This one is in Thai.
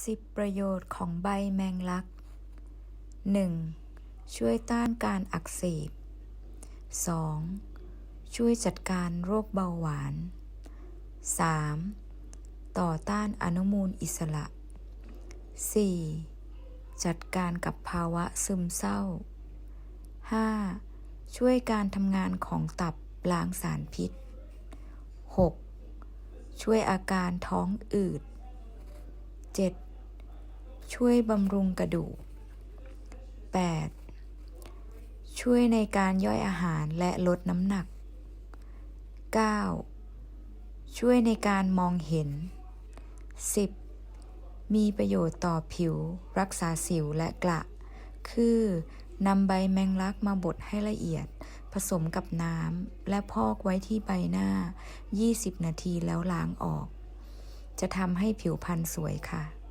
10 ประโยชน์ของใบแมงลัก 1. ช่วยต้านการอักเสบ 2. ช่วยจัดการโรคเบาหวาน 3. ต่อต้านอนุมูลอิสระ 4. จัดการกับภาวะซึมเศร้า 5. ช่วยการทำงานของตับล้างสารพิษ 6. ช่วยอาการท้องอืด 7. ช่วยบำรุงกระดูก 8. ช่วยในการย่อยอาหารและลดน้ำหนัก 9. ช่วยในการมองเห็น 10. มีประโยชน์ต่อผิว รักษาสิวและกระ คือนำใบแมงลักมาบดให้ละเอียด ผสมกับน้ำ และพอกไว้ที่ใบหน้า 20 นาทีแล้วล้างออก จะทำให้ผิวพรรณสวยค่ะ